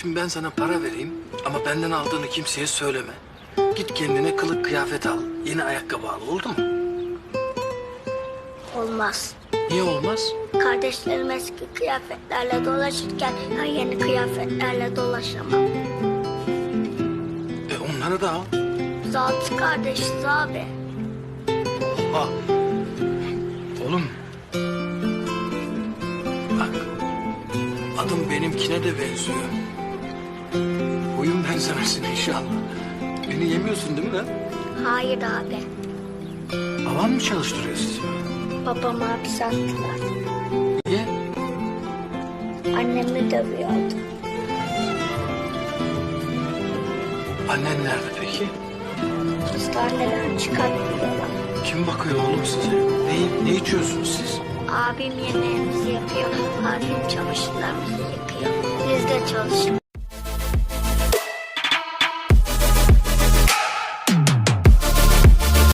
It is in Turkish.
Şimdi ben sana para vereyim ama benden aldığını kimseye söyleme. Git kendine kılık kıyafet al. Yeni ayakkabı al oldu mu? Olmaz. Niye olmaz? Kardeşlerim eski kıyafetlerle dolaşırken ben yeni kıyafetlerle dolaşamam. E onları da al. Biz altı kardeşiz abi. Ha. Oğlum. Bak. Adım benimkine de benziyor. Huyum benzemesin inşallah. Beni yemiyorsun değil mi lan? Hayır abi. Baban mı çalıştırıyor sizi? Babam hapse attılar. Niye? Annemi dövüyordu. Annen nerede peki? Hastaneden çıkartmıyorlar. Kim bakıyor oğlum size? Ne, ne içiyorsunuz siz? Abim yemeğimizi yapıyor. Abim çamaşırlarımızı yıkıyor. Biz de çalışıp